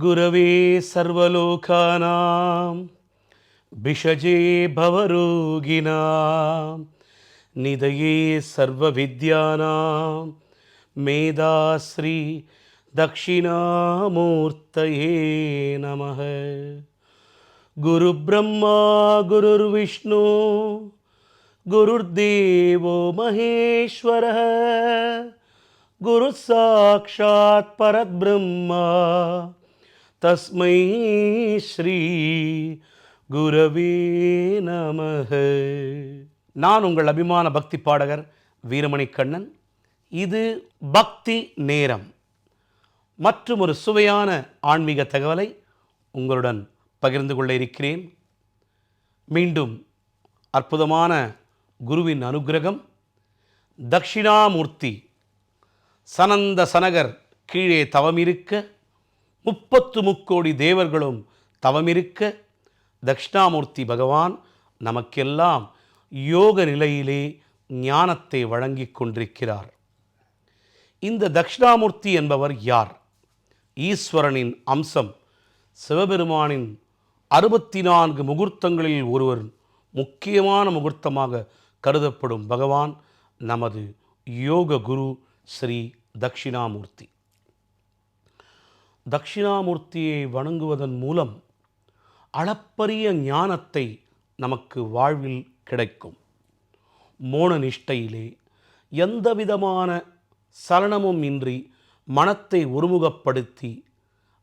गुरवे सर्वलोकानां भिषजे भवरोगिणां निधये सर्वविद्यानां मेधाश्री दक्षिणामूर्तये नमः। गुरुब्रह्मा गुरुर्विष्णु गुरुर्देवो महेश्वरः गुरुः साक्षात् परब्रह्मा தஸ்மை ஸ்ரீ குரவே நமக நான் உங்கள் அபிமான பக்தி பாடகர் வீரமணி கண்ணன். இது பக்தி நேரம். மற்றும் ஒரு சுவையான ஆன்மீக தகவலை உங்களுடன் பகிர்ந்து கொள்ள இருக்கிறேன். மீண்டும் அற்புதமான குருவின் அனுகிரகம் தக்ஷிணாமூர்த்தி சனந்த சனகர் கீழே தவமிருக்க முப்பத்து முக்கோடி தேவர்களும் தவமிருக்க தட்சிணாமூர்த்தி பகவான் நமக்கெல்லாம் யோக நிலையிலே ஞானத்தை வழங்கிக் கொண்டிருக்கிறார். இந்த தட்சிணாமூர்த்தி என்பவர் யார்? ஈஸ்வரனின் அம்சம். சிவபெருமானின் அறுபத்தி நான்கு முகூர்த்தங்களில் ஒருவர் முக்கியமான முகூர்த்தமாக கருதப்படும் பகவான் நமது யோக குரு ஸ்ரீ தக்ஷிணாமூர்த்தி தட்சிணாமூர்த்தியை வணங்குவதன் மூலம் அளப்பரிய ஞானத்தை நமக்கு வாழ்வில் கிடைக்கும். மோன நிஷ்டையிலே எந்தவிதமான சலனமும் இன்றி மனத்தை ஒருமுகப்படுத்தி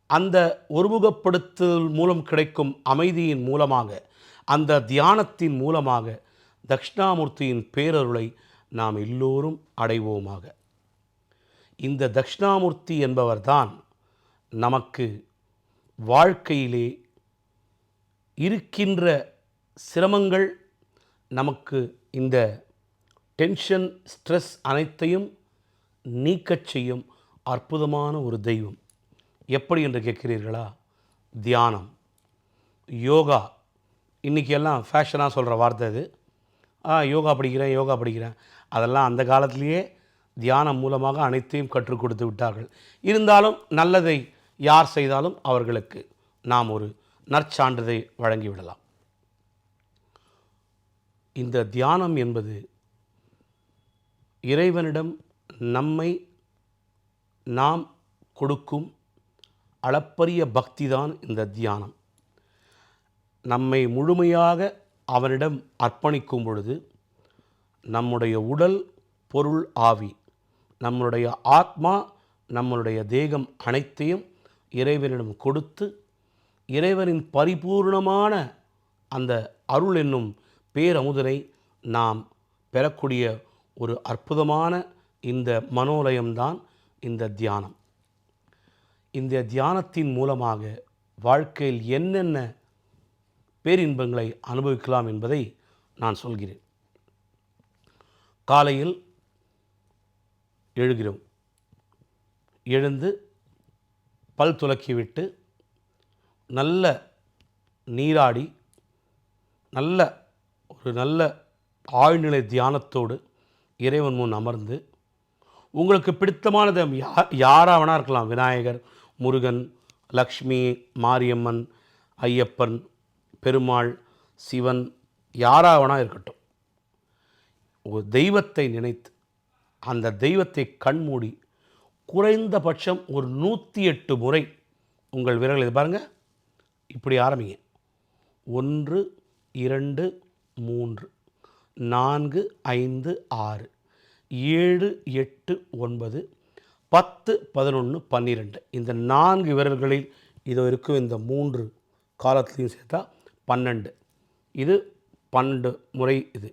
அந்த ஒருமுகப்படுத்துதல் மூலம் கிடைக்கும் அமைதியின் மூலமாக அந்த தியானத்தின் மூலமாக தட்சிணாமூர்த்தியின் பேரருளை நாம் எல்லோரும் அடைவோமாக. இந்த தட்சிணாமூர்த்தி என்பவர்தான் நமக்கு வாழ்க்கையிலே இருக்கின்ற சிரமங்கள் நமக்கு இந்த டென்ஷன் ஸ்ட்ரெஸ் அனைத்தையும் நீக்கச் செய்யும் அற்புதமான ஒரு தெய்வம். எப்படி என்று கேட்கிறீர்களா? தியானம். யோகா. இன்றைக்கி எல்லாம் ஃபேஷனாக சொல்கிற வார்த்தை அது. ஆ யோகா படிக்கிறேன் யோகா படிக்கிறேன். அதெல்லாம் அந்த காலத்திலேயே தியானம் மூலமாக அனைத்தையும் கற்றுக் கொடுத்து விட்டார்கள். இருந்தாலும் நல்லதை யார் செய்தாலும் அவர்களுக்கு நாம் ஒரு நற்சான்றிதை வழங்கிவிடலாம். இந்த தியானம் என்பது இறைவனிடம் நம்மை நாம் கொடுக்கும் அளப்பரிய பக்திதான் இந்த தியானம். நம்மை முழுமையாக அவனிடம் அர்ப்பணிக்கும் பொழுது நம்முடைய உடல் பொருள் ஆவி நம்மளுடைய ஆத்மா நம்மளுடைய தேகம் அனைத்தையும் இறைவனிடம் கொடுத்து இறைவனின் பரிபூர்ணமான அந்த அருள் என்னும் பேரமுதனை நாம் பெறக்கூடிய ஒரு அற்புதமான இந்த மனோலயம்தான் இந்த தியானம். இந்த தியானத்தின் மூலமாக வாழ்க்கையில் என்னென்ன பேரின்பங்களை அனுபவிக்கலாம் என்பதை நான் சொல்கிறேன். காலையில் எழுகிறோம். எழுந்து பல் துலக்கிவிட்டு நல்ல நீராடி நல்ல ஒரு நல்ல ஆழ்நிலை தியானத்தோடு இறைவன் முன் அமர்ந்து உங்களுக்கு பிடித்தமானது யா யாராக வேணா இருக்கலாம். விநாயகர் முருகன் லக்ஷ்மி மாரியம்மன் ஐயப்பன் பெருமாள் சிவன் யாராக வேணா இருக்கட்டும். ஒரு தெய்வத்தை நினைத்து அந்த தெய்வத்தை கண்மூடி குறைந்தபட்சம் ஒரு நூற்றி எட்டு முறை உங்கள் விரல் இது பாருங்கள் இப்படி ஆரம்பிங்க. ஒன்று இரண்டு மூன்று நான்கு ஐந்து ஆறு ஏழு எட்டு ஒன்பது பத்து பதினொன்று பன்னிரெண்டு. இந்த நான்கு விரல்களில் இது இருக்கும் இந்த மூன்று காலத்துலையும் சேர்த்தா பன்னெண்டு. இது பன்னெண்டு முறை இது.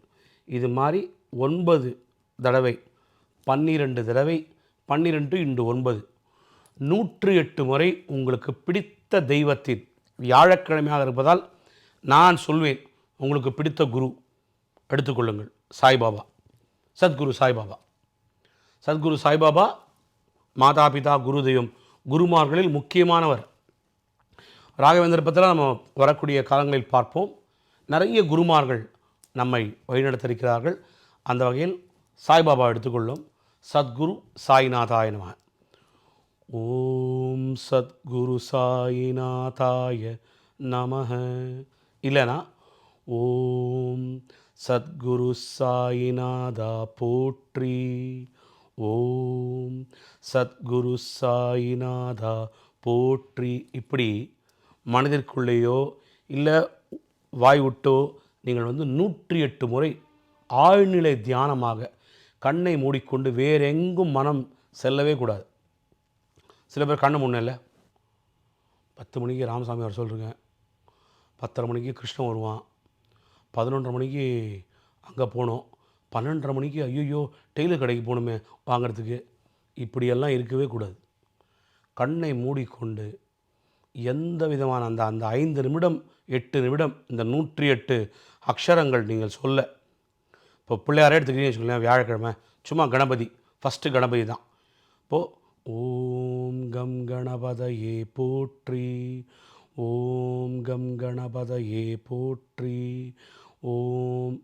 இது மாதிரி ஒன்பது தடவை பன்னிரெண்டு தடவை பன்னிரெண்டு இன்று ஒன்பது. நூற்று எட்டு முறை உங்களுக்கு பிடித்த தெய்வத்தின் வியாழக்கிழமையாக இருப்பதால் நான் சொல்வேன் உங்களுக்கு பிடித்த குரு. எடுத்துக்கொள்ளுங்கள் சாய்பாபா. சத்குரு சாய்பாபா. சத்குரு சாய்பாபா மாதா பிதா குரு தெய்வம் குருமார்களில் முக்கியமானவர். ராகவேந்திர பத்தில் நம்ம வரக்கூடிய காலங்களில் பார்ப்போம். நிறைய குருமார்கள் நம்மை வழிநடத்திருக்கிறார்கள் அந்த வகையில் சாய்பாபா எடுத்துக்கொள்ளும் சத்குரு சாய்நாதாய நம ஓம் சத்குரு சாயிநாதாய நம இல்லைனா ஓம் சத்குரு சாயிநாதா போற்றி. ஓம் சத்குரு சாயிநாதா போற்றி. இப்படி மனதிற்குள்ளேயோ இல்லை வாய் விட்டோ நீங்கள் வந்து நூற்றி எட்டு முறை ஆழ்நிலை தியானமாக கண்ணை மூடிக்கொண்டு வேறெங்கும் மனம் செல்லவே கூடாது. சில பேர் கண்ணு முன்னே இல்லை பத்து மணிக்கு ராமசாமி வர சொல்கிறேங்க பத்தரை மணிக்கு கிருஷ்ணன் வருவான். பதினொன்றரை மணிக்கு அங்கே போனோம் பன்னெண்டரை மணிக்கு ஐயோ டெய்லர் கடைக்கு போகணுமே வாங்குறதுக்கு. இப்படியெல்லாம் இருக்கவே கூடாது. கண்ணை மூடிக்கொண்டு எந்த விதமான அந்த அந்த ஐந்து நிமிடம் எட்டு நிமிடம் இந்த நூற்றி எட்டு அக்ஷரங்கள் நீங்கள் சொல்ல இப்போ பிள்ளையாரே எடுத்துக்கிட்டீங்கன்னு வச்சுக்கோங்களேன் வியாழக்கிழமை. சும்மா கணபதி. ஃபஸ்ட்டு கணபதி தான். இப்போது ஓம் கம் கணபதையே போற்றி. ஓம் கம் கணபதையே போற்றி. ஓம்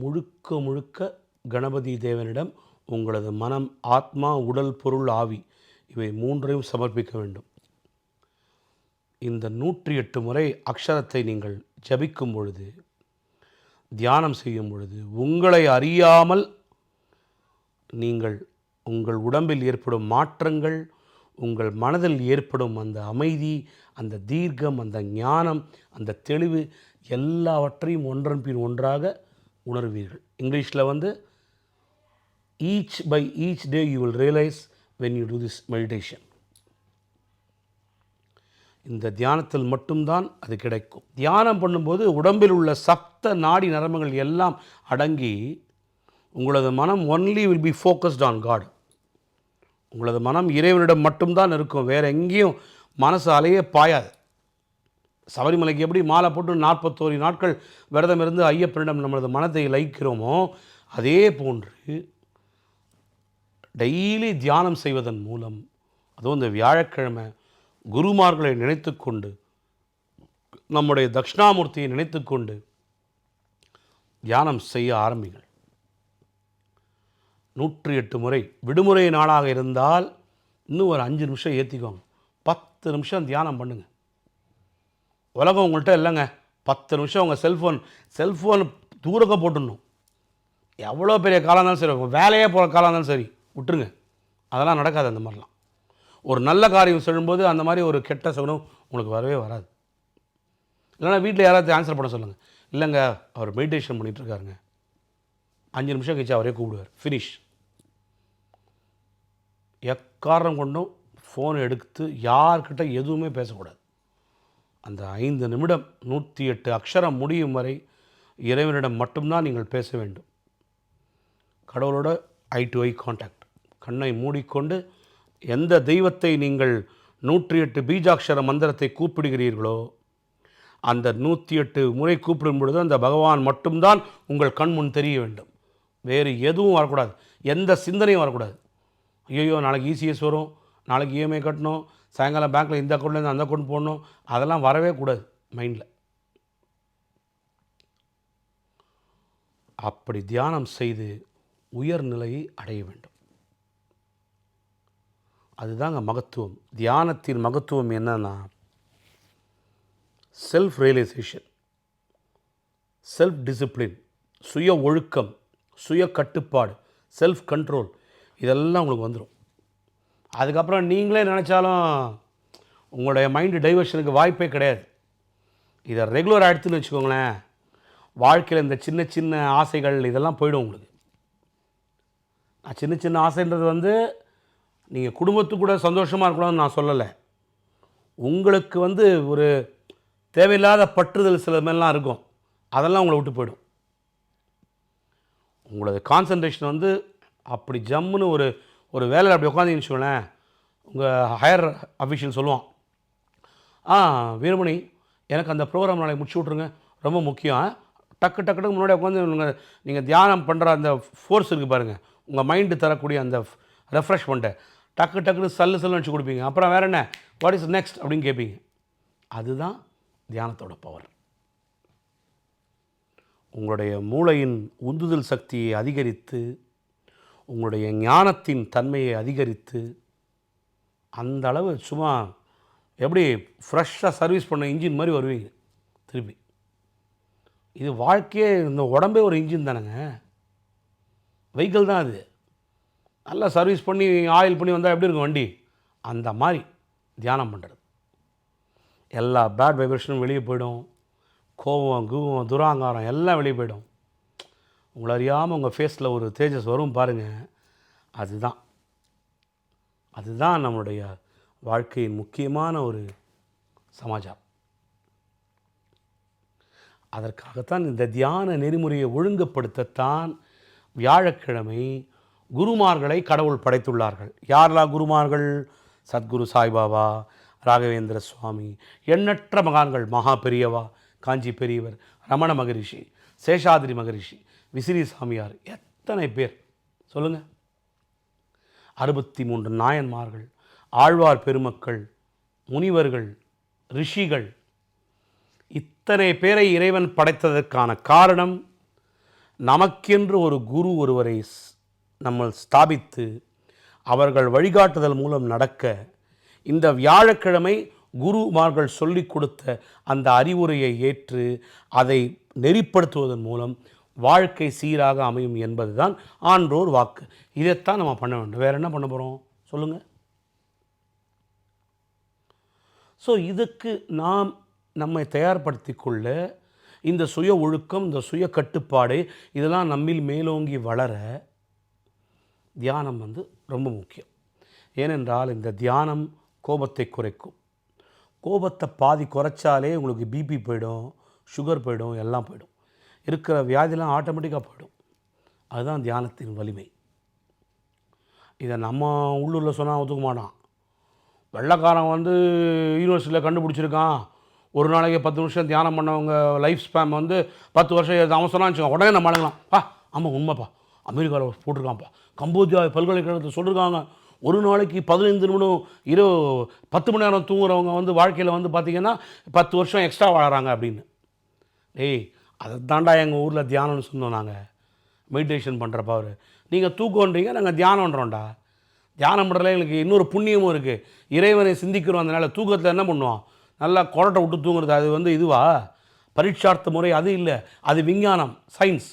முழுக்க முழுக்க கணபதி தேவனிடம் உங்களது மனம் ஆத்மா உடல் பொருள் ஆவி இவை மூன்றையும் சமர்ப்பிக்க வேண்டும். இந்த நூற்றி எட்டு முறை அக்ஷரத்தை நீங்கள் ஜபிக்கும் பொழுது தியானம் செய்யும் பொழுது உங்களை அறியாமல் நீங்கள் உங்கள் உடம்பில் ஏற்படும் மாற்றங்கள் உங்கள் மனதில் ஏற்படும் அந்த அமைதி அந்த தீர்க்கம் அந்த ஞானம் அந்த தெளிவு எல்லாவற்றையும் ஒன்றன் பின் ஒன்றாக உணர்வீர்கள். இங்கிலீஷில் வந்து each by each day you will realise when you do this meditation இந்த தியானத்தில் மட்டும்தான் அது கிடைக்கும். தியானம் பண்ணும்போது உடம்பில் உள்ள சப்த நாடி நரம்புகள் எல்லாம் அடங்கி உங்களது மனம் only will be focused on God உங்களது மனம் இறைவனிடம் மட்டும்தான் இருக்கும். வேறு எங்கேயும் மனசு அலையே பாயாது. சபரிமலைக்கு எப்படி மாலை போட்டு நாற்பத்தோரு நாட்கள் விரதம் இருந்து ஐயப்பனிடம் நம்மளது மனத்தை லயிக்கிறோமோ அதே போன்று டெய்லி தியானம் செய்வதன் மூலம் அதுவும் இந்த வியாழக்கிழமை குருமார்களை நினைத்துக்கொண்டு நம்முடைய தட்சிணாமூர்த்தியை நினைத்துக்கொண்டு தியானம் செய்ய ஆரம்பிங்கள் நூற்றி எட்டு முறை. விடுமுறை நாளாக இருந்தால் இன்னும் ஒரு அஞ்சு நிமிஷம் ஏற்றிக்கோங்க பத்து நிமிஷம் தியானம் பண்ணுங்கள் உலகம் உங்கள்கிட்ட இல்லைங்க. பத்து நிமிஷம் உங்கள் செல்ஃபோன் செல்ஃபோன் தூரக்க போட்டுடணும். எவ்வளோ பெரிய காலம் இருந்தாலும் சரி வேலையே போகிற காலம் இருந்தாலும் சரி விட்டுருங்க. அதெல்லாம் நடக்காது அந்த மாதிரிலாம். ஒரு நல்ல காரியம் சொல்லும்போது அந்த மாதிரி ஒரு கெட்ட சகுனம் உங்களுக்கு வரவே வராது. இல்லைன்னா வீட்டில் யாராவது ஆன்சர் பண்ண சொல்லுங்கள் இல்லைங்க அவர் மெடிடேஷன் பண்ணிகிட்ருக்காருங்க அஞ்சு நிமிஷம் கழிச்சு அவரே கூப்பிடுவார். ஃபினிஷ் எக்காரணம் கொண்டும் ஃபோன் எடுத்து யார்கிட்ட எதுவுமே பேசக்கூடாது. அந்த ஐந்து நிமிடம் நூற்றி எட்டு அக்ஷரம் முடியும் வரை இறைவனிடம் மட்டும்தான் நீங்கள் பேச வேண்டும். கடவுளோட ஐ டு ஐ காண்டாக்ட் கண்ணை மூடிக்கொண்டு எந்த தெய்வத்தை நீங்கள் நூற்றி எட்டு பீஜாட்சர மந்திரத்தை கூப்பிடுகிறீர்களோ அந்த நூற்றி எட்டு முறை கூப்பிடும் பொழுது அந்த பகவான் மட்டும்தான் உங்கள் கண் முன் தெரிய வேண்டும். வேறு எதுவும் வரக்கூடாது. எந்த சிந்தனையும் வரக்கூடாது. ஐயோ நாளைக்கு இசிஎஸ் வரும் நாளைக்கு இஎம்ஐ கட்டணும் சாயங்காலம் பேங்க்கில் இந்த அக்கௌண்ட்லேருந்து அந்த அக்கௌண்ட் போடணும் அதெல்லாம் வரவே கூடாது மைண்டில். அப்படி தியானம் செய்து உயர்நிலையை அடைய வேண்டும். அதுதாங்க மகத்துவம். தியானத்தின் மகத்துவம் என்னன்னா செல்ஃப் ரியலைசேஷன் செல்ஃப் டிசிப்ளின் சுய ஒழுக்கம் சுய கட்டுப்பாடு செல்ஃப் கண்ட்ரோல் இதெல்லாம் உங்களுக்கு வந்துடும் அதுக்கப்புறம் நீங்களே நினச்சாலும் உங்களுடைய மைண்டு டைவர்ஷனுக்கு வாய்ப்பே கிடையாது. இதை ரெகுலர் ஆகிடுதுன்னு வச்சுக்கோங்களேன் வாழ்க்கையில் இந்த சின்ன சின்ன ஆசைகள் இதெல்லாம் போயிடும் உங்களுக்கு. நான் சின்ன சின்ன ஆசைன்றது வந்து நீங்கள் குடும்பத்துக்கு கூட சந்தோஷமாக இருக்கணும்னு நான் சொல்லலை. உங்களுக்கு வந்து ஒரு தேவையில்லாத பற்றுதல் சில மாதிரிலாம் இருக்கும். அதெல்லாம் உங்களை விட்டு போயிடும். உங்களது கான்சன்ட்ரேஷன் வந்து அப்படி ஜம்முன்னு ஒரு ஒரு வேலையில் அப்படி உட்காந்தீங்கன்னு வச்சுக்கோங்களேன் உங்கள் ஹையர் அஃபிஷியல் சொல்லுவான் ஆ வீரமணி எனக்கு அந்த ப்ரோக்ராம் நாளைக்கு முடிச்சு விட்ருங்க ரொம்ப முக்கியம். டக்கு டக்கு டக்கு முன்னாடி உட்காந்து நீங்கள் நீங்கள் தியானம் பண்ணுற அந்த ஃபோர்ஸ் இருக்குது பாருங்கள் உங்கள் மைண்டு தரக்கூடிய அந்த ரெஃப்ரெஷ்மெண்ட்டை டக்கு டக்குன்னு சல்லு சல்லுன்னு வச்சு கொடுப்பீங்க. அப்புறம் வேறு என்ன? வாட் இஸ் நெக்ஸ்ட் அப்படின்னு கேட்பீங்க அதுதான் தியானத்தோட பவர் உங்களுடைய மூளையின் உந்துதல் சக்தியை அதிகரித்து உங்களுடைய ஞானத்தின் தன்மையை அதிகரித்து அந்த அளவு சும்மா எப்படி ஃப்ரெஷ்ஷாக சர்வீஸ் பண்ண இன்ஜின் மாதிரி வருவீங்க. திருப்பி. இது வாழ்க்கையே இந்த உடம்பே ஒரு இன்ஜின் தானேங்க. வெஹிக்கிள் தான் அது. நல்லா சர்வீஸ் பண்ணி ஆயில் பண்ணி வந்தால் எப்படி இருக்கும் வண்டி? அந்த மாதிரி தியானம் பண்ணுறது எல்லா பேட் வைப்ரேஷனும் வெளியே போயிடும். கோபம் கூவம் துராங்காரம் எல்லாம் வெளியே போயிடும். உங்களை அறியாமல் உங்கள் ஃபேஸில் ஒரு தேஜஸ் வரும் பாருங்கள் அதுதான். அதுதான் நம்மளுடைய வாழ்க்கையின் முக்கியமான ஒரு சமாச்சாரம். அதற்காகத்தான் இந்த தியான நெறிமுறையை ஒழுங்குபடுத்தத்தான் வியாழக்கிழமை குருமார்களை கடவுள் படைத்துள்ளார்கள். யாரெல்லாம் குருமார்கள்? சத்குரு சாய்பாபா ராகவேந்திர சுவாமி. எண்ணற்ற மகான்கள் மகா பெரியவா காஞ்சி பெரியவர் ரமண மகரிஷி சேஷாதிரி மகரிஷி விசிறி சாமியார் எத்தனை பேர்? சொல்லுங்கள் அறுபத்தி மூன்று நாயன்மார்கள் ஆழ்வார் பெருமக்கள் முனிவர்கள் ரிஷிகள். இத்தனை பேரை இறைவன் படைத்ததற்கான காரணம் நமக்கென்று ஒரு குரு ஒருவரை நம்ம ஸ்தாபித்து அவர்கள் வழிகாட்டுதல் மூலம் நடக்க இந்த வியாழக்கிழமை குருமார்கள் சொல்லிக் கொடுத்த அந்த அறிவுரையை ஏற்று அதை நெறிப்படுத்துவதன் மூலம் வாழ்க்கை சீராக அமையும் என்பது தான் ஆன்றோர் வாக்கு. இதைத்தான் நம்ம பண்ண வேண்டும். வேறு என்ன பண்ண போகிறோம் சொல்லுங்கள் ஸோ இதுக்கு நாம் நம்மை தயார்படுத்தி கொள்ள இந்த சுய ஒழுக்கம் இந்த சுய கட்டுப்பாடு இதெல்லாம் நம்மில் மேலோங்கி வளர தியானம் வந்து ரொம்ப முக்கியம். ஏனென்றால் இந்த தியானம் கோபத்தை குறைக்கும். கோபத்தை பாதி குறைச்சாலே உங்களுக்கு பிபி போயிடும் சுகர் போயிடும் எல்லாம் போயிடும். இருக்கிற வியாதிலாம் ஆட்டோமேட்டிக்காக போயிடும். அதுதான் தியானத்தின் வலிமை. இதை நம்ம உள்ளூரில் சொன்னால் ஒத்துக்க மாட்டான். வெள்ளைக்காரன் வந்து யூனிவர்சிட்டியில் கண்டுபிடிச்சிருக்கான். ஒரு நாளைக்கு பத்து நிமிஷம் தியானம் பண்ணவங்க லைஃப் ஸ்பேம் வந்து பத்து வருஷம் அவன் சொன்னான்னு வச்சுக்கோங்க, உடனே நம்ம அழகலாம் பா ஆமாம் உண்மைப்பா. அமெரிக்காவில் போட்டிருக்கான்ப்பா. கம்போஜியா பல்கலைக்கழகத்தில் சொல்லியிருக்காங்க ஒரு நாளைக்கு பதினைந்து நிமிடம் இரு பத்து மணி நேரம் தூங்குறவங்க வந்து வாழ்க்கையில் வந்து பார்த்திங்கன்னா பத்து வருஷம் எக்ஸ்ட்ரா வாழறாங்க அப்படின்னு. டேய் அதை தாண்டா எங்கள் ஊரில் தியானம்னு சொன்னோம் நாங்கள் மெடிடேஷன் பண்ணுறப்ப அவர். நீங்கள் தூக்கம்ன்றீங்க நாங்கள் தியானம்ன்றோம்டா. தியானம் பண்ணுறதுல எங்களுக்கு இன்னொரு புண்ணியமும் இருக்குது இறைவனை சிந்திக்கிறோம் அதனால் தூக்கத்தில் என்ன பண்ணுவோம்? நல்லா குரட்டை விட்டு தூங்குறது அது வந்து இதுவா? பரீட்சார்த்த முறை அது இல்லை. அது விஞ்ஞானம் சயின்ஸ்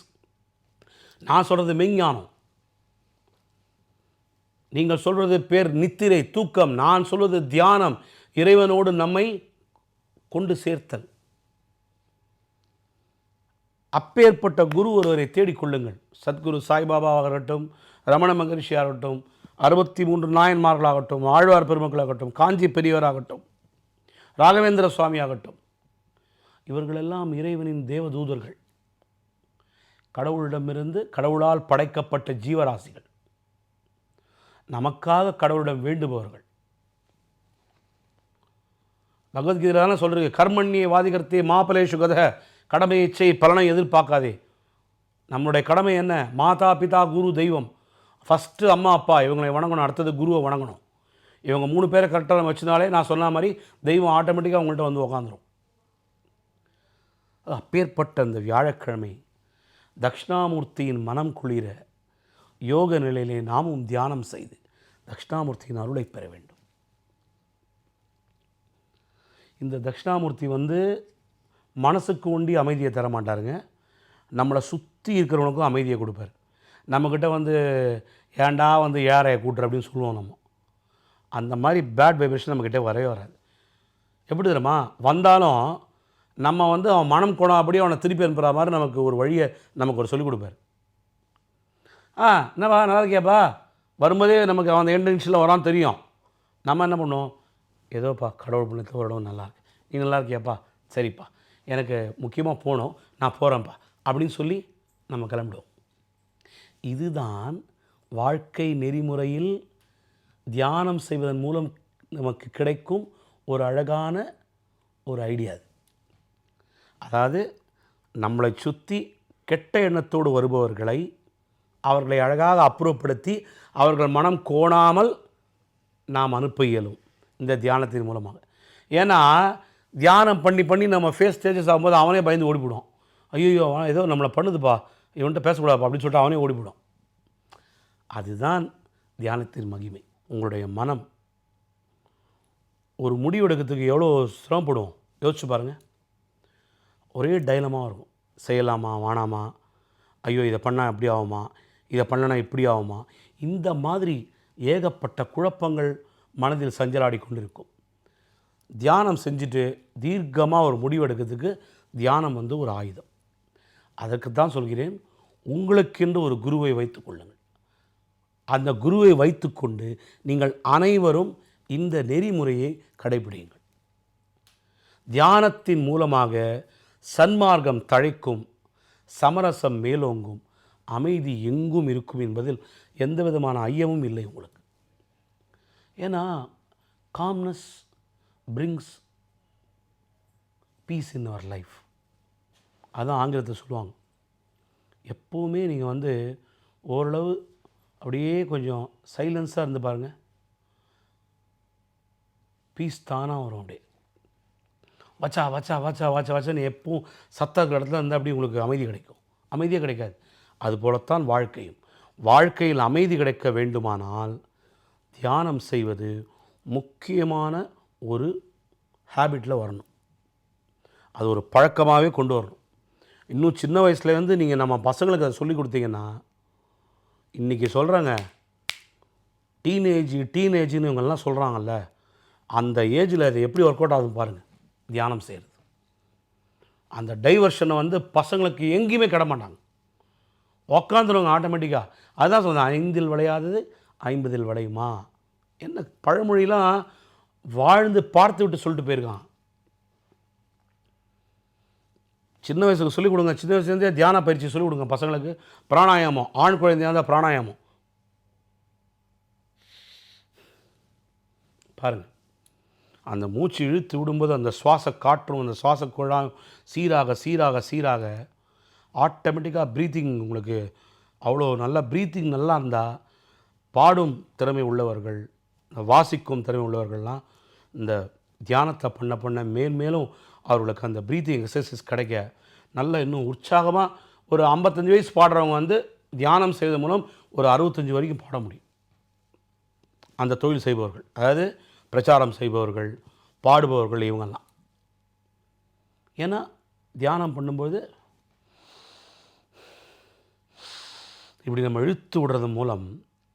நான் சொல்கிறது மெய்ஞானம். நீங்கள் சொல்கிறது பேர் நித்திரை தூக்கம் நான் சொல்வது தியானம் இறைவனோடு நம்மை கொண்டு சேர்த்தல். அப்பேற்பட்ட குரு ஒருவரை தேடிக்கொள்ளுங்கள் சத்குரு சாய்பாபாவாகட்டும் ரமண மகரிஷியாகட்டும் அறுபத்தி மூன்று நாயன்மார்களாகட்டும் ஆழ்வார் பெருமக்களாகட்டும் காஞ்சி பெரியவராகட்டும் ராகவேந்திர சுவாமி ஆகட்டும் இவர்களெல்லாம் இறைவனின் தேவதூதர்கள். கடவுளிடமிருந்து கடவுளால் படைக்கப்பட்ட ஜீவராசிகள். நமக்காக கடவுளிடம் வேண்டுபவர்கள். பகவத்கீதையிலான சொல்கிறது கர்மண்யே வாதிகர்த்தே மாபலேஷு கத கடமையை செய் பலனை எதிர்பார்க்காதே. நம்மளுடைய கடமை என்ன? மாதா பிதா குரு தெய்வம். ஃபஸ்ட்டு அம்மா அப்பா இவங்களை வணங்கணும் அடுத்தது குருவை வணங்கணும். இவங்க மூணு பேரை கரெக்டாக வச்சிருந்தாலே நான் சொன்ன மாதிரி தெய்வம் ஆட்டோமேட்டிக்காக உங்கள்கிட்ட வந்து உக்காந்துரும். அப்பேற்பட்ட அந்த வியாழக்கிழமை தக்ஷணாமூர்த்தியின் மனம் குளிர யோக நிலையிலே நாமும் தியானம் செய்து தக்ஷணாமூர்த்தியின் அருளை பெற வேண்டும். இந்த தட்சிணாமூர்த்தி வந்து மனசுக்கு ஒண்டி அமைதியை தர மாட்டாருங்க. நம்மளை சுற்றி இருக்கிறவனுக்கும் அமைதியை கொடுப்பார். நம்மக்கிட்ட வந்து ஏன்டா வந்து ஏறைய கூட்டுற? அப்படின்னு சொல்லுவோம் நம்ம. அந்த மாதிரி பேட் வைப்ரேஷன் நம்மக்கிட்ட வரவே வராது. எப்படி தெரியுமா? வந்தாலும் நம்ம வந்து அவன் மனம் குணம் அப்படியே அவனை திருப்பி அனுப்புகிற மாதிரி நமக்கு ஒரு வழியை நமக்கு ஒரு சொல்லிக் கொடுப்பார். ஆ என்னப்பா நல்லா இருக்கியாப்பா? வரும்போதே நமக்கு அவன் என்ட்ரன்ஸில் வரான்னு தெரியும். நம்ம என்ன பண்ணுவோம் ஏதோப்பா கடவுள் புண்ணியத்தில் ஒரு இடம் நல்லா இருக்கு. நீ நல்லா இருக்கியாப்பா? சரிப்பா. எனக்கு முக்கியமாக போகணும். நான் போகிறேன்ப்பா அப்படின்னு சொல்லி நம்ம கிளம்பிடுவோம். இதுதான் வாழ்க்கை நெறிமுறையில் தியானம் செய்வதன் மூலம் நமக்கு கிடைக்கும் ஒரு அழகான ஒரு ஐடியா அது. அதாவது நம்மளை சுற்றி கெட்ட எண்ணத்தோடு வருபவர்களை அவர்களை அழகாக அப்புறப்படுத்தி அவர்கள் மனம் கோணாமல் நாம் அனுப்ப இயலும் இந்த தியானத்தின் மூலமாக. ஏன்னா தியானம் பண்ணி பண்ணி நம்ம ஃபேஸ் ஸ்டேஜஸ் ஆகும்போது அவனே பயந்து ஓடிவிடும் ஐயோ அவன் ஏதோ நம்மளை பண்ணுதுப்பா இவன்கிட்ட பேசக்கூடாதுப்பா அப்படின்னு சொல்லிட்டு அவனே ஓடிவிடும் அதுதான் தியானத்தின் மகிமை. உங்களுடைய மனம் ஒரு முடிவு எடுக்கிறதுக்கு எவ்வளோ சிரமப்படுவோம்? யோசிச்சு பாருங்கள் ஒரே டைலமாக இருக்கும். செய்யலாமா வாணாமா? ஐயோ இதை பண்ணால் எப்படி ஆகுமா? இதை பண்ணனா இப்படி ஆகுமா? இந்த மாதிரி ஏகப்பட்ட குழப்பங்கள் மனதில் சஞ்சலாடி கொண்டிருக்கும். தியானம் செஞ்சுட்டு தீர்க்கமாக ஒரு முடிவு எடுக்கிறதுக்கு தியானம் வந்து ஒரு ஆயுதம். அதற்கு தான் சொல்கிறேன் உங்களுக்கென்று ஒரு குருவை வைத்து கொள்ளுங்கள். அந்த குருவை வைத்துக்கொண்டு நீங்கள் அனைவரும் இந்த நெறிமுறையை கடைபிடியுங்கள். தியானத்தின் மூலமாக சன்மார்க்கம் தழைக்கும் சமரசம் மேலோங்கும் அமைதி எங்கும் இருக்கும் என்பதில் எந்த விதமான ஐயமும் இல்லை உங்களுக்கு. ஏன்னா calmness brings peace in our life அதான் ஆங்கிலத்தில் சொல்லுவாங்க. எப்போவுமே நீங்கள் வந்து ஓரளவு அப்படியே கொஞ்சம் சைலன்ஸாக இருந்து பாருங்கள் பீஸ் தானாக வரும் அப்படியே. வச்சா வச்சா வச்சா வச்சா வச்சான்னு எப்பவும் சத்தம் இருக்கிற இடத்துல இருந்தால் அப்படி உங்களுக்கு அமைதி கிடைக்கும். அமைதியே கிடைக்காது. அதுபோலத்தான் வாழ்க்கையும். வாழ்க்கையில் அமைதி கிடைக்க வேண்டுமானால் தியானம் செய்வது முக்கியமான ஒரு ஹேபிட்டில் வரணும். அது ஒரு பழக்கமாகவே கொண்டு வரணும். இன்னும் சின்ன வயசுலேருந்து நீங்கள் நம்ம பசங்களுக்கு அதை சொல்லி கொடுத்தீங்கன்னா இன்றைக்கி சொல்கிறாங்க டீனேஜ் டீனேஜ்னு இவங்கெல்லாம் சொல்கிறாங்கல்ல அந்த ஏஜில் அது எப்படி ஒர்க் அவுட் ஆகுதுன்னு பாருங்கள் தியானம் செய்கிறது அந்த டைவர்ஷனை வந்து பசங்களுக்கு எங்கேயுமே கிடமாட்டாங்க உக்காந்துருவாங்க ஆட்டோமேட்டிக்காக அதுதான் சொன்னேன் ஐந்தில் விளையாதது ஐம்பதில் விளையுமா? என்ன பழமொழிலாம் வாழ்ந்து பார்த்து விட்டு சொல்லிட்டு போயிருக்கான். சின்ன வயசுக்கு சொல்லிக் கொடுங்க சின்ன வயசுலேருந்தே தியான பயிற்சி சொல்லிக் கொடுங்க பசங்களுக்கு. பிராணாயாமம் ஆண் குழந்தையாக இருந்தால் பிராணாயாமம். பாருங்கள் அந்த மூச்சு இழுத்து விடும்போது அந்த சுவாச காற்றும் அந்த சுவாச குழாய் சீராக சீராக சீராக ஆட்டோமேட்டிக்காக ப்ரீத்திங் உங்களுக்கு அவ்வளோ நல்லா ப்ரீத்திங் நல்லா இருந்தால் பாடும் திறமை உள்ளவர்கள் வாசிக்கும் திறமை உள்ளவர்கள்லாம் இந்த தியானத்தை பண்ண பண்ண மேல் மேலும் அவர்களுக்கு அந்த ப்ரீத்திங் எக்ஸசைஸ் கிடைக்க நல்ல இன்னும் உற்சாகமாக ஒரு ஐம்பத்தஞ்சு வயசு பாடுறவங்க வந்து தியானம் செய்வதன் மூலம் ஒரு அறுபத்தஞ்சு வரைக்கும் பாட முடியும். அந்த தொழில் செய்பவர்கள். அதாவது பிரச்சாரம் செய்பவர்கள் பாடுபவர்கள் இவங்கெல்லாம் ஏன்னா தியானம் பண்ணும்போது இப்படி நம்ம இழுத்து விடுறது மூலம்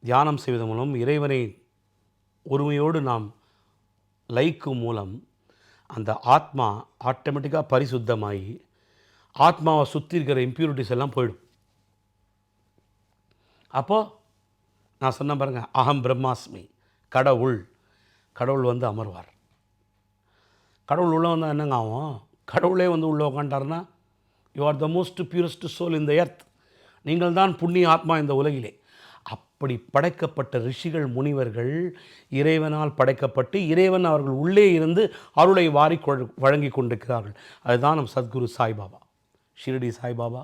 தியானம் செய்வதன் மூலம் இறைவனை ஒருமையோடு நாம் லயிக்கும் மூலம் அந்த ஆத்மா ஆட்டோமேட்டிக்காக பரிசுத்தமாகி ஆத்மாவை சுற்றி இருக்கிற இம்ப்யூரிட்டிஸ் எல்லாம் போயிடும். அப்போது நான் சொன்ன பாருங்க அகம் பிரம்மாஸ்மி கடவுள். கடவுள் வந்து அமர்வார். கடவுள் உள்ளே வந்தால் என்னங்க ஆகும்? கடவுளே வந்து உள்ளே உட்காண்டாருன்னா you are the most purest soul இந்த எர்த் நீங்கள் தான் புண்ணிய ஆத்மா இந்த உலகிலே. அப்படி படைக்கப்பட்ட ரிஷிகள் முனிவர்கள் இறைவனால் படைக்கப்பட்டு இறைவன் அவர்கள் உள்ளே இருந்து அருளை வாரி வழங்கி கொண்டிருக்கிறார்கள். அதுதான் நம் சத்குரு சாய்பாபா. ஷிரடி சாய்பாபா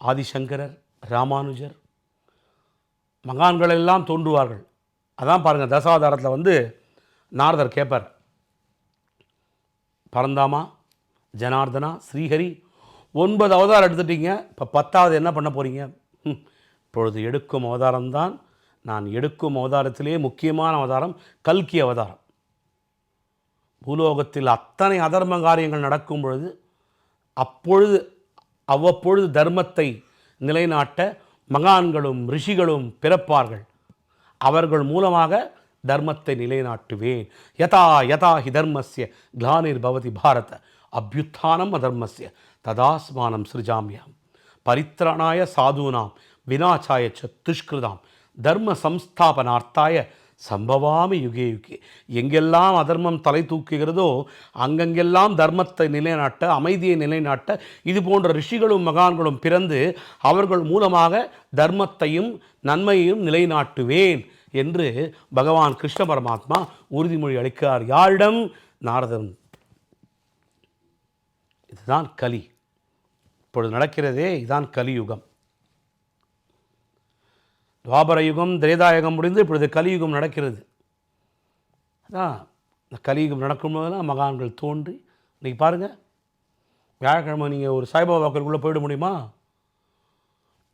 ஆதிசங்கரர் ராமானுஜர் மகான்கள் எல்லாம் தோன்றுவார்கள். அதான் பாருங்கள் தசாவதாரத்தில் வந்து நாரதர் கேட்பார் பரந்தாமா ஜனார்தனா ஸ்ரீஹரி ஒன்பது அவதாரம் எடுத்துட்டீங்க இப்போ பத்தாவது என்ன பண்ண போகிறீங்க ம், இப்பொழுது எடுக்கும் அவதாரம்தான். நான் எடுக்கும் அவதாரத்திலே முக்கியமான அவதாரம் கல்கி அவதாரம். பூலோகத்தில் அத்தனை அதர்ம காரியங்கள் நடக்கும் பொழுது அப்பொழுது அவ்வப்பொழுது தர்மத்தை நிலைநாட்ட மகான்களும் ரிஷிகளும் பிறப்பார்கள். அவர்கள் மூலமாக தர்மத்தை நிலைநாட்டுவேன். யதா யதா ஹி தர்மஸ்ய கிளானிர் பவதி பாரத அபியுத்தானம் அதர்மஸ்ய ததாஸ்மானம் சிருஜாமியம். பரித்ராணாய சாதுனாம் வினாச்சாய ச துஷ்கிருதாம் தர்ம சம்ஸ்தாபனார்த்தாய சம்பவாமி யுகே யுகே. எங்கெல்லாம் அதர்மம் தலை தூக்குகிறதோ அங்கங்கெல்லாம் தர்மத்தை நிலைநாட்ட அமைதியை நிலைநாட்ட இது போன்ற ரிஷிகளும் மகான்களும் பிறந்து அவர்கள் மூலமாக தர்மத்தையும் நன்மையையும் நிலைநாட்டுவேன். என்று பகவான் கிருஷ்ண பரமாத்மா உறுதிமொழி அளிக்கிறார். யாரிடம்? நாரதன். இதுதான் கலி. இப்பொழுது நடக்கிறதே இதுதான் கலியுகம். துவாபர யுகம் திரேதாயுகம் முடிந்து இப்பொழுது கலியுகம் நடக்கிறது. அதான் இந்த கலியுகம் நடக்கும்போதெல்லாம் மகான்கள் தோன்றி இன்றைக்கி பாருங்கள் வியாழக்கிழமை நீங்கள் ஒரு சாய்பாபா கோயிலுக்குள்ளே போயிட முடியுமா?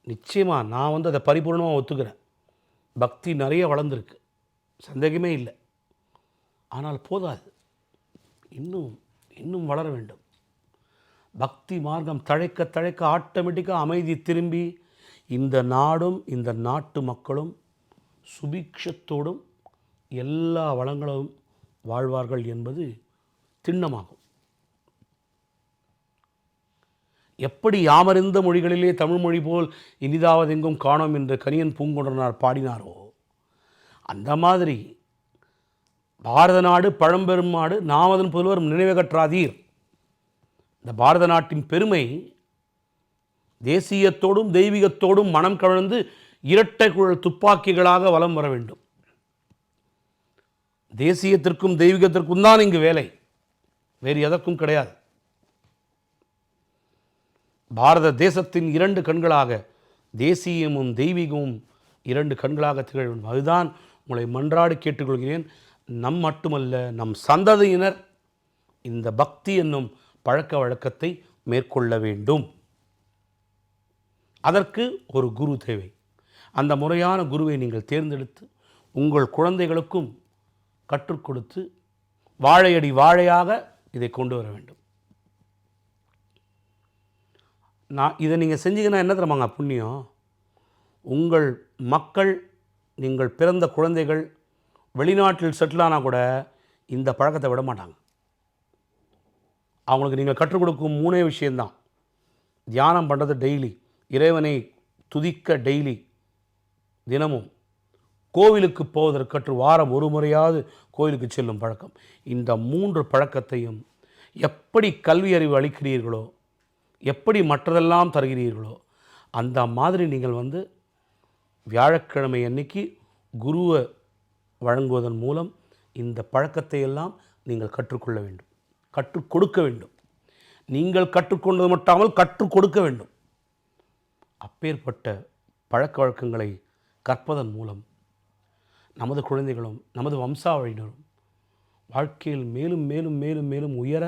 நிச்சயமாக நான் வந்து அதை பரிபூர்ணமாக ஒத்துக்கிறேன். பக்தி நிறைய வளர்ந்துருக்கு. சந்தேகமே இல்லை. ஆனால் போதாது. இன்னும் இன்னும் வளர வேண்டும். பக்தி மார்க்கம் தழைக்க தழைக்க ஆட்டோமேட்டிக்காக அமைதி திரும்பி இந்த நாடும் இந்த நாட்டு மக்களும் சுபிக்ஷத்தோடும் எல்லா வளங்களும் வாழ்வார்கள் என்பது திண்ணமாகும். எப்படி யாமறிந்த மொழிகளிலே தமிழ் மொழி போல் இனிதாவதெங்கும் காணோம் என்று கனியன் பூங்குன்றனார் பாடினாரோ அந்த மாதிரி பாரத நாடு பழம்பெரும் நாடு நாமதன் புதல்வர் நினைவகற்றாதீர் இந்த பாரத நாட்டின் பெருமை தேசியத்தோடும் தெய்வீகத்தோடும் மனம் கலந்து இரட்டை குழல் துப்பாக்கிகளாக வலம் வர வேண்டும். தேசியத்திற்கும் தெய்வீகத்திற்கும் தான் இங்கு வேலை. வேறு எதற்கும் கிடையாது. பாரத தேசத்தின் இரண்டு கண்களாக தேசியமும் தெய்வீகமும் இரண்டு கண்களாக திகழும் அதுதான் உங்களை மன்றாடு கேட்டுக்கொள்கிறேன். நம் மட்டுமல்ல நம் சந்ததியினர் இந்த பக்தி என்னும் பழக்க வழக்கத்தை மேற்கொள்ள வேண்டும். அதற்கு ஒரு குரு தேவை. அந்த முறையான குருவை நீங்கள் தேர்ந்தெடுத்து உங்கள் குழந்தைகளுக்கும் கற்றுக் கொடுத்து வாழையடி வாழையாக இதை கொண்டு வர வேண்டும். நான் இதை நீங்கள் செஞ்சீங்கன்னா என்ன தரமாங்க புண்ணியம்? உங்கள் மக்கள் நீங்கள் பிறந்த குழந்தைகள் வெளிநாட்டில் செட்டில் ஆனால் கூட இந்த பழக்கத்தை விட மாட்டாங்க. அவங்களுக்கு நீங்கள் கற்றுக் கொடுக்கும் மூணே விஷயந்தான் தியானம் பண்ணுறது டெய்லி இறைவனை துதிக்க டெய்லி தினமும். கோவிலுக்கு போவதற்கற்று வாரம் ஒரு முறையாவது கோவிலுக்கு செல்லும் பழக்கம். இந்த மூன்று பழக்கத்தையும் எப்படி கல்வி அறிவு அளிக்கிறீர்களோ எப்படி மற்றதெல்லாம் தருகிறீர்களோ அந்த மாதிரி நீங்கள் வந்து வியாழக்கிழமை அன்னைக்கு குருவை வழங்குவதன் மூலம் இந்த பழக்கத்தை எல்லாம் நீங்கள் கற்றுக்கொள்ள வேண்டும். கற்றுக் கொடுக்க வேண்டும். நீங்கள் கற்றுக்கொண்டது மட்டாமல் கற்றுக் கொடுக்க வேண்டும். அப்பேற்பட்ட பழக்க வழக்கங்களை கற்பதன் மூலம் நமது குழந்தைகளும் நமது வம்சாவழியினரும் வாழ்க்கையில் மேலும் மேலும் மேலும் மேலும் உயர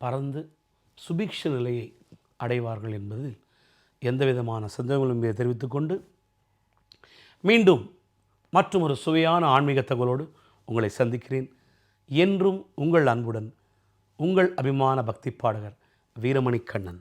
பறந்து சுபிக்ஷ நிலையை அடைவார்கள் என்பதில் எந்த விதமான சந்தேகங்களும் தெரிவித்துக்கொண்டு மீண்டும் மற்றும் ஒரு சுவையான ஆன்மீக தகவலோடு உங்களை சந்திக்கிறேன். என்றும் உங்கள் அன்புடன் உங்கள் அபிமான பக்தி பாடகர் வீரமணி கண்ணன்